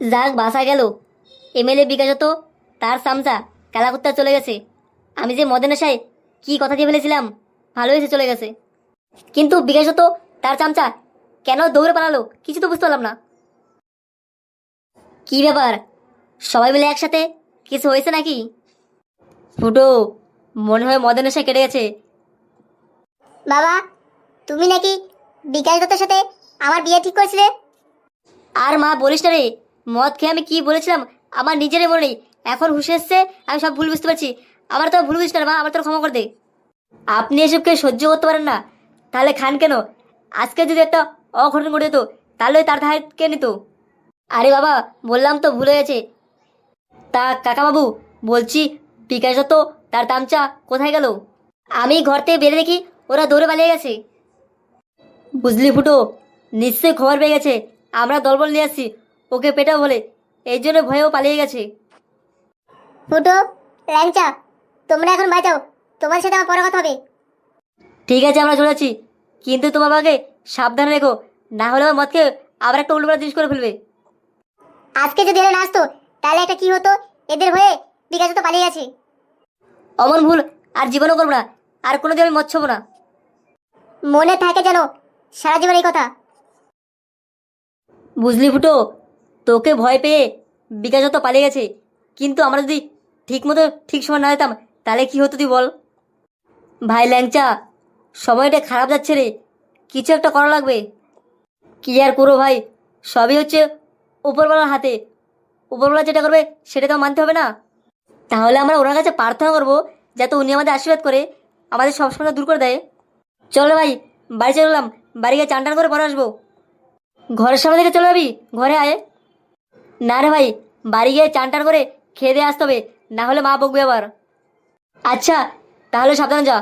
যাক বাসা গেল। এমএলএ বিকাশত তার সামসা খেলা করতে চলে গেছে। আমি যে মদে নেশায় কি কথা দিয়ে ফেলেছিলাম ভালো হয়েছে চলে গেছে। কিন্তু বিকাশত তার চামচা কেন দৌড়ে পালালো কিছু তো বুঝতে পারলাম না। কি ব্যাপার? সবাই মিলে একসাথে কিছু হয়েছে নাকি? ফুটো মনে হয় মদে নেশায় কেটে গেছে। বাবা তুমি নাকি বিকাশ দত্তের সাথে আমার বিয়ে ঠিক করেছিলে? আর মা বলিস না রে মদ খেয়ে আমি কি বলেছিলাম? আমার নিজেরই মনে নেই। এখন হুশে এসছে, আমি সব ভুল বুঝতে পারছি। আমার তো ভুল বুঝিস না, মা, আমার তো ক্ষমা করে দে। আপনি এসবকে সহ্য করতে পারেন না। তাহলে খান কেন? আজকে যদি একটা অঘটন ঘটে যেত, তাহলে তার ধারে কে নিত? আরে বাবা, বললাম তো ভুলে গেছে। তা কাকাবাবু, বলছি বিকাশ তো তার তামচা কোথায় গেল? আমি ঘর থেকে বেরিয়ে দেখি, ওরা দৌড়ে পালিয়ে গেছে। বুঝলি ফুটো, নিশ্চয়ই খবর পেয়ে গেছে। আমরা দলবল নিয়ে আসছি। ওকে পেটাও বলে। এই জন্য ভয়েও পালিয়ে গেছে। ফুটো ল্যাংচা তোমরা এখন বাঁচাও। তোমার সাথে আমার পরে কথা হবে। ঠিক আছে আমরা চলে যাচ্ছি। কিন্তু তোমার বাবাকে সাবধানে রেখো না হলে আমার মদকে আবার একটা উল্টোপাল্টা জিনিস করে ফেলবে। আজকে যদি এরা না আসতো তাহলে একটা কি হতো? এদের হয়ে বিকাশ তো পালিয়ে গেছে। অমন ভুল আর জীবনও করব না। আর কোনোদিন আমি মদ ছবো না। মনে থাকে যেন সারা জীবন এই কথা। বুঝলি ফুটো তোকে ভয় পেয়ে বিকাশ তো পালিয়ে গেছে। কিন্তু আমরা যদি ঠিক মতো ঠিক সময় না যেতাম, তাহলে কি হতো তুই বল? ভাই ল্যাংচা, সময়টা খারাপ যাচ্ছে রে। কিছু একটা করা লাগবে। কি আর করো ভাই? সবই হচ্ছে উপরবেলার হাতে। উপরবেলা যেটা করবে, সেটা তো মানতে হবে না। তাহলে আমরা ওনার কাছে প্রার্থনা করব, যাতে উনি আমাদের আশীর্বাদ করে, আমাদের সব সমস্যা দূর করে দেয়। চলো ভাই, বাড়ি চলে এলাম। বাড়ি গিয়ে চান টান করে পরে আসব। ঘরের সামনে থেকে চলে যাবি? ঘরে আয়। না রে ভাই, বাড়ি গিয়ে চান টান করে খেয়ে দিয়ে আসতে হবে, না হলে মা বকবে আবার। আচ্ছা তাহলে সাবধানে যা।